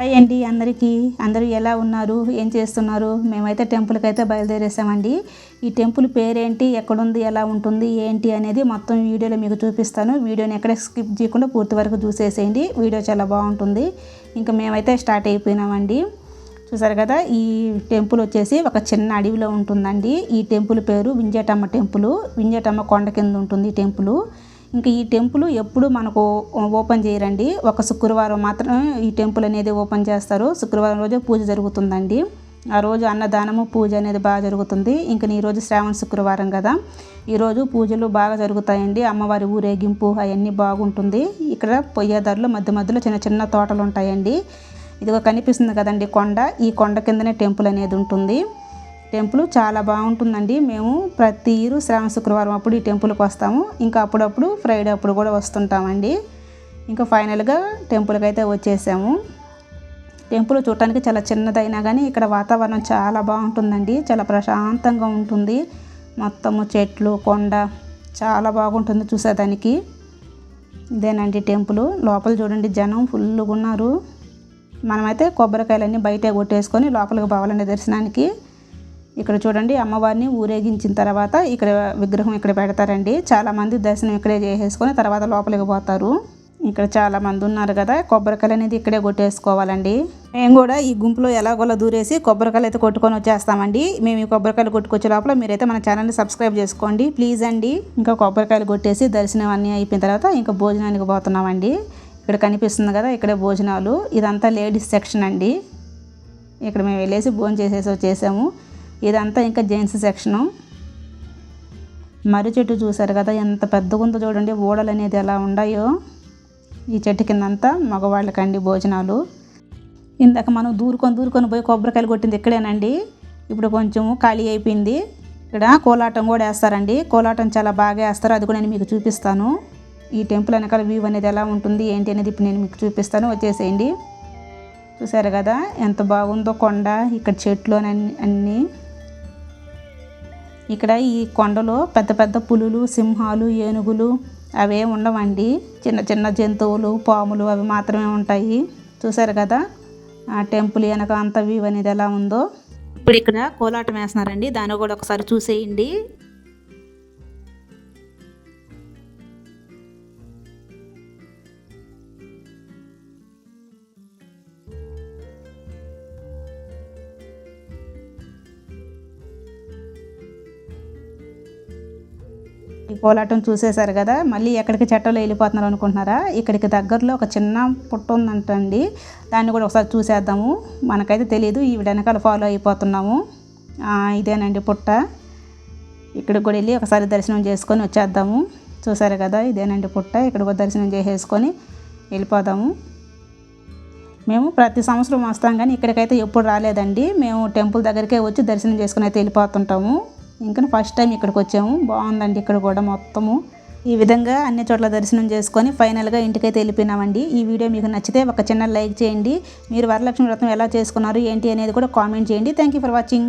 Hi అండి అందరికీ. అందరూ ఎలా ఉన్నారు? ఏం చేస్తున్నారు? మేమైతే టెంపుల్కి అయితే బయలుదేరేసామండి. ఈ టెంపుల్ పేరేంటి? ఎక్కడుంది? ఎలా ఉంటుంది? ఏంటి అనేది మొత్తం వీడియోలో మీకు చూపిస్తాను. వీడియోని ఎక్కడ స్కిప్ చేయకుండా పూర్తి వరకు చూసేసేయండి. వీడియో చాలా బాగుంటుంది. ఇంకా మేమైతే స్టార్ట్ అయిపోయినామండి. చూసారు కదా ఈ టెంపుల్ వచ్చేసి ఒక చిన్న అడవిలో ఉంటుందండి. ఈ టెంపుల్ పేరు వింజటమ్మ టెంపుల్. వింజటమ్మ కొండ కింద ఉంటుంది ఈ టెంపుల్. ఇంకా ఈ టెంపుల్ ఎప్పుడు మనకు ఓపెన్ చేయరండి. ఒక శుక్రవారం మాత్రం ఈ టెంపుల్ అనేది ఓపెన్ చేస్తారు. శుక్రవారం రోజు పూజ జరుగుతుందండి. ఆ రోజు అన్నదానము పూజ అనేది బాగా జరుగుతుంది. ఇంకా ఈ రోజు శ్రావణ శుక్రవారం కదా. ఈరోజు పూజలు బాగా జరుగుతాయండి. అమ్మవారి ఊరేగింపు అవన్నీ బాగుంటుంది. ఇక్కడ పొయ్యేదారులు మధ్య మధ్యలో చిన్న చిన్న తోటలు ఉంటాయండి. ఇదిగో కనిపిస్తుంది కదండి కొండ. ఈ కొండ కిందనే టెంపుల్ అనేది ఉంటుంది. టెంపుల్ చాలా బాగుంటుందండి. మేము ప్రతి ఇయర్ శ్రావణ శుక్రవారం అప్పుడు ఈ టెంపుల్కి వస్తాము. ఇంకా అప్పుడప్పుడు ఫ్రైడే అప్పుడు కూడా వస్తుంటామండి. ఇంకా ఫైనల్గా టెంపుల్కి అయితే వచ్చేసాము. టెంపుల్ చూడటానికి చాలా చిన్నదైనా కానీ ఇక్కడ వాతావరణం చాలా బాగుంటుందండి. చాలా ప్రశాంతంగా ఉంటుంది. మొత్తము చెట్లు కొండ చాలా బాగుంటుంది చూసేదానికి. ఇదేనండి టెంపుల్. లోపల చూడండి జనం ఫుల్గా ఉన్నారు మనమైతే కొబ్బరికాయలన్నీ బయట కొట్టేసుకొని లోపలికి పోవాలండి దర్శనానికి. ఇక్కడ చూడండి అమ్మవారిని ఊరేగించిన తర్వాత ఇక్కడ విగ్రహం ఇక్కడ పెడతారండి. చాలామంది దర్శనం ఇక్కడే చేసేసుకొని తర్వాత లోపలికి పోతారు. ఇక్కడ చాలామంది ఉన్నారు కదా కొబ్బరికాయలు అనేది ఇక్కడే కొట్టేసుకోవాలండి. మేము కూడా ఈ గుంపులో ఎలాగోలా దూరేసి కొబ్బరికాయలు అయితే కొట్టుకొని వచ్చేస్తామండి. మేము ఈ కొబ్బరికాయలు కొట్టుకొచ్చే లోపల మీరైతే మన ఛానల్ని సబ్స్క్రైబ్ చేసుకోండి. ప్లీజ్ అండి ఇంకా కొబ్బరికాయలు కొట్టేసి దర్శనం అన్నీ అయిపోయిన తర్వాత ఇంకా భోజనానికి పోతున్నామండి. ఇక్కడ కనిపిస్తుంది కదా ఇక్కడే భోజనాలు. ఇదంతా లేడీస్ సెక్షన్ అండి. ఇక్కడ మేము వెళ్ళేసి భోజనం చేసేసి వచ్చేసాము. ఇదంతా ఇంకా జెంట్స్ సెక్షను. మర్రి చెట్టు చూసారు కదా ఎంత పెద్దగా ఉందో చూడండి ఓడలు అనేది ఎలా ఉన్నాయో. ఈ చెట్టు కిందంతా మగవాళ్ళకండి భోజనాలు. ఇందాక మనం దూరుకొని దూరుకొని పోయి కొబ్బరికాయలు కొట్టింది ఇక్కడేనండి. ఇప్పుడు కొంచెము ఖాళీ అయిపోయింది. ఇక్కడ కోలాటం కూడా వేస్తారండి. కోలాటం చాలా బాగా వేస్తారు. అది కూడా నేను మీకు చూపిస్తాను. ఈ టెంపుల్ వెనకాల వ్యూ అనేది ఎలా ఉంటుంది ఏంటి అనేది ఇప్పుడు నేను మీకు చూపిస్తాను. వచ్చేసేయండి. చూసారు కదా ఎంత బాగుందో కొండ ఇక్కడ చెట్లు అని అన్నీ. ఇక్కడ ఈ కొండలో పెద్ద పెద్ద పులులు సింహాలు ఏనుగులు అవే ఉండవండి. చిన్న చిన్న జంతువులు పాములు అవి మాత్రమే ఉంటాయి. చూసారు కదా? ఆ టెంపుల్ వెనక అంత వ్యూ అనేది ఎలా ఉందో? ఇప్పుడు ఇక్కడ కోలాటం వేస్తున్నారండి. దాన్ని కూడా ఒకసారి చూసేయండి. ఈ కోలాటం చూసేశారు కదా మళ్ళీ ఎక్కడికి చెట్టలో వెళ్ళిపోతున్నారు అనుకుంటున్నారా? ఇక్కడికి దగ్గరలో ఒక చిన్న పుట్ట ఉందంటండి. దాన్ని కూడా ఒకసారి చూసేద్దాము. మనకైతే తెలియదు ఈ వెనకాల ఫాలో అయిపోతున్నాము. ఇదేనండి పుట్ట. ఇక్కడికి కూడా వెళ్ళి ఒకసారి దర్శనం చేసుకొని వచ్చేద్దాము. చూసారు కదా ఇదేనండి పుట్ట. ఇక్కడ కూడా దర్శనం చేసేసుకొని వెళ్ళిపోదాము. మేము ప్రతి సంవత్సరం వస్తాం కానీ ఇక్కడికైతే ఎప్పుడు రాలేదండి. మేము టెంపుల్ దగ్గరికే వచ్చి దర్శనం చేసుకుని అయితే వెళ్ళిపోతుంటాము. ఇంకా ఫస్ట్ టైం ఇక్కడికి వచ్చాము. బాగుందండి ఇక్కడ కూడా మొత్తము. ఈ విధంగా అన్ని చోట్ల దర్శనం చేసుకొని ఫైనల్గా ఇంటికైతే వెళ్ళిపోయినామండి. ఈ వీడియో మీకు నచ్చితే ఒక చిన్న లైక్ చేయండి. మీరు వరలక్ష్మి వ్రతం ఎలా చేసుకున్నారు ఏంటి అనేది కూడా కామెంట్ చేయండి. Thank you for watching